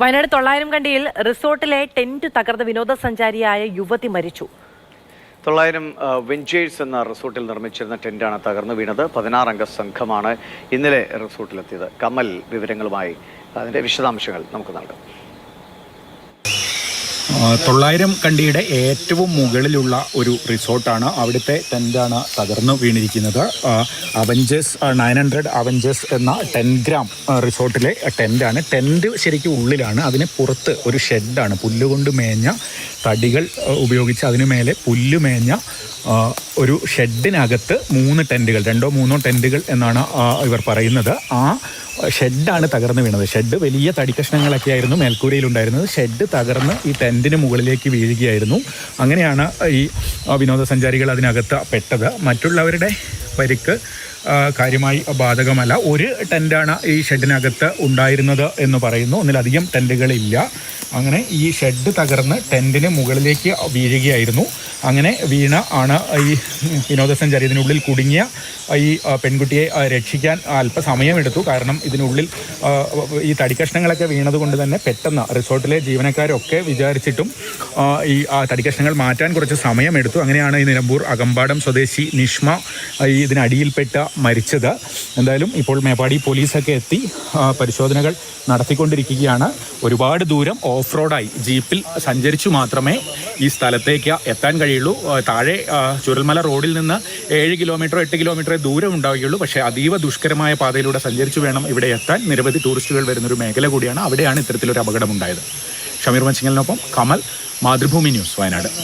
വയനാട് തൊള്ളായിരം കണ്ടിയിൽ റിസോർട്ടിലെ ടെന്റ് തകർന്ന വിനോദസഞ്ചാരിയായ യുവതി മരിച്ചു. തൊള്ളായിരം വെഞ്ചേഴ്സ് എന്ന റിസോർട്ടിൽ നിർമ്മിച്ചിരുന്ന ടെന്റാണ് തകർന്നു വീണത്. പതിനാറംഗ സംഘമാണ് ഇന്നലെ റിസോർട്ടിലെത്തിയത്. കമൽ വിവരങ്ങളുമായി. അതിന്റെ വിശദാംശങ്ങൾ നമുക്ക് നൽകാം. തൊള്ളായിരം കണ്ടിയുടെ ഏറ്റവും മുകളിലുള്ള ഒരു റിസോർട്ടാണ്. അവിടുത്തെ ടെന്റാണ് തകർന്നു വീണിരിക്കുന്നത്. അവഞ്ചേഴ്സ് നയൻ ഹൺഡ്രഡ് അവഞ്ചേഴ്സ് എന്ന ടെൻ ഗ്രാം റിസോർട്ടിലെ ടെന്റാണ് ടെന്റ് ശരിക്കും ഉള്ളിലാണ്. അതിന് പുറത്ത് ഒരു ഷെഡാണ്. പുല്ലുകൊണ്ട് മേഞ്ഞ തടികൾ ഉപയോഗിച്ച് അതിനു മേലെ പുല്ല് മേഞ്ഞ ഒരു ഷെഡിനകത്ത് മൂന്ന് ടെന്റുകൾ രണ്ടോ മൂന്നോ ടെന്റുകൾ എന്നാണ് ഇവർ പറയുന്നത്. ആ ഷെഡാണ് തകർന്ന് വീണത്. ഷെഡ് വലിയ തടിക്കഷ്ണങ്ങളൊക്കെ ആയിരുന്നു മേൽക്കൂരയിലുണ്ടായിരുന്നത്. ഷെഡ് തകർന്ന് ഈ ടെന്റിന് മുകളിലേക്ക് വീഴുകയായിരുന്നു. അങ്ങനെയാണ് ഈ വിനോദസഞ്ചാരികൾ അതിനകത്ത് പെട്ടത്. മറ്റുള്ളവരുടെ പരിക്ക് കാര്യമായി ബാധകമല്ല. ഒരു ടെന്റാണ് ഈ ഷെഡിനകത്ത് ഉണ്ടായിരുന്നത് എന്ന് പറയുന്നു. ഒന്നിലധികം ടെന്റുകളില്ല അങ്ങനെ ഈ ഷെഡ് തകർന്ന് ടെന്റിന് മുകളിലേക്ക് വീഴുകയായിരുന്നു. അങ്ങനെ വീണ ആണ് ഈ വിനോദസഞ്ചാരി ഇതിനുള്ളിൽ കുടുങ്ങിയ ഈ പെൺകുട്ടിയെ രക്ഷിക്കാൻ അല്പസമയമെടുത്തു. കാരണം ഇതിനുള്ളിൽ ഈ തടിക്കഷ്ണങ്ങളൊക്കെ വീണതുകൊണ്ട് തന്നെ പെട്ടെന്ന് റിസോർട്ടിലെ ജീവനക്കാരൊക്കെ വിചാരിച്ചിട്ടും ഈ തടിക്കഷ്ണങ്ങൾ മാറ്റാൻ കുറച്ച് സമയമെടുത്തു. അങ്ങനെയാണ് ഈ നിലമ്പൂർ അകമ്പാടം സ്വദേശി നിഷ്മ ഇതിനടിയിൽപ്പെട്ട് മരിച്ചത്. എന്തായാലും ഇപ്പോൾ മേപ്പാടി പോലീസൊക്കെ എത്തി പരിശോധനകൾ നടത്തിക്കൊണ്ടിരിക്കുകയാണ്. ഒരുപാട് ദൂരം ഓഫ് റോഡായി ജീപ്പിൽ സഞ്ചരിച്ചു മാത്രമേ ഈ സ്ഥലത്തേക്ക് എത്താൻ കഴിയുള്ളൂ. താഴെ ചുരൽമല റോഡിൽ നിന്ന് ഏഴ് കിലോമീറ്ററോ എട്ട് കിലോമീറ്ററോ ദൂരം ഉണ്ടാവുകയുള്ളൂ. പക്ഷേ അതീവ ദുഷ്കരമായ പാതയിലൂടെ സഞ്ചരിച്ചു വേണം ഇവിടെ എത്താൻ. നിരവധി ടൂറിസ്റ്റുകൾ വരുന്നൊരു മേഖല കൂടിയാണ് അവിടെയാണ് ഇത്തരത്തിലൊരു അപകടമുണ്ടായത്. ഷമീർ മച്ചിങ്ങലിനൊപ്പം കമൽ മാതൃഭൂമി ന്യൂസ് വയനാട്.